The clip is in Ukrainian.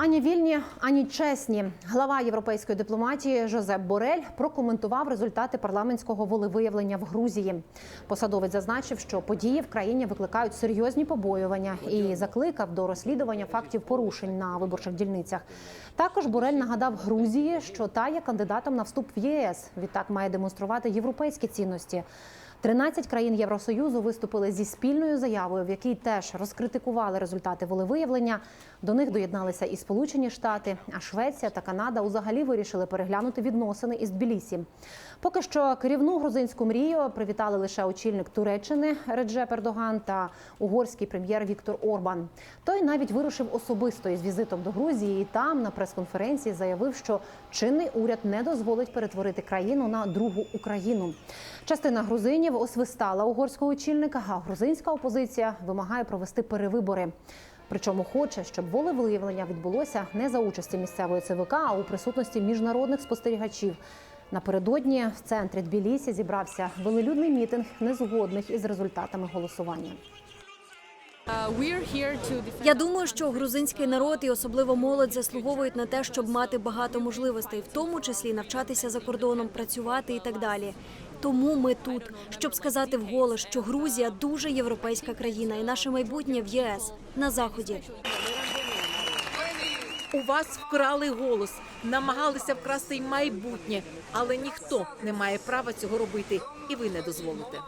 Ані вільні, ані чесні. Глава європейської дипломатії Жозеп Борель прокоментував результати парламентського волевиявлення в Грузії. Посадовець зазначив, що події в країні викликають серйозні побоювання і закликав до розслідування фактів порушень на виборчих дільницях. Також Борель нагадав Грузії, що та є кандидатом на вступ в ЄС. Відтак має демонструвати європейські цінності. 13 країн Євросоюзу виступили зі спільною заявою, в якій теж розкритикували результати волевиявлення. До них доєдналися і Сполучені Штати, а Швеція та Канада взагалі вирішили переглянути відносини із Тбілісі. Поки що керівну грузинську мрію привітали лише очільник Туреччини Реджеп Ердоган та угорський прем'єр Віктор Орбан. Той навіть вирушив особисто із візитом до Грузії і там на прес-конференції заявив, що чинний уряд не дозволить перетворити країну на другу Україну. Частина грузинів освистала угорського очільника, а грузинська опозиція вимагає провести перевибори. Причому хоче, щоб волевиявлення відбулося не за участі місцевої ЦВК, а у присутності міжнародних спостерігачів. Напередодні в центрі Тбілісі зібрався велелюдний мітинг незгодних із результатами голосування. Я думаю, що грузинський народ і особливо молодь заслуговують на те, щоб мати багато можливостей, в тому числі навчатися за кордоном, працювати і так далі. Тому ми тут, щоб сказати вголос, що Грузія дуже європейська країна, і наше майбутнє в ЄС на заході. У вас вкрали голос, намагалися вкрасти й майбутнє, але ніхто не має права цього робити, і ви не дозволите.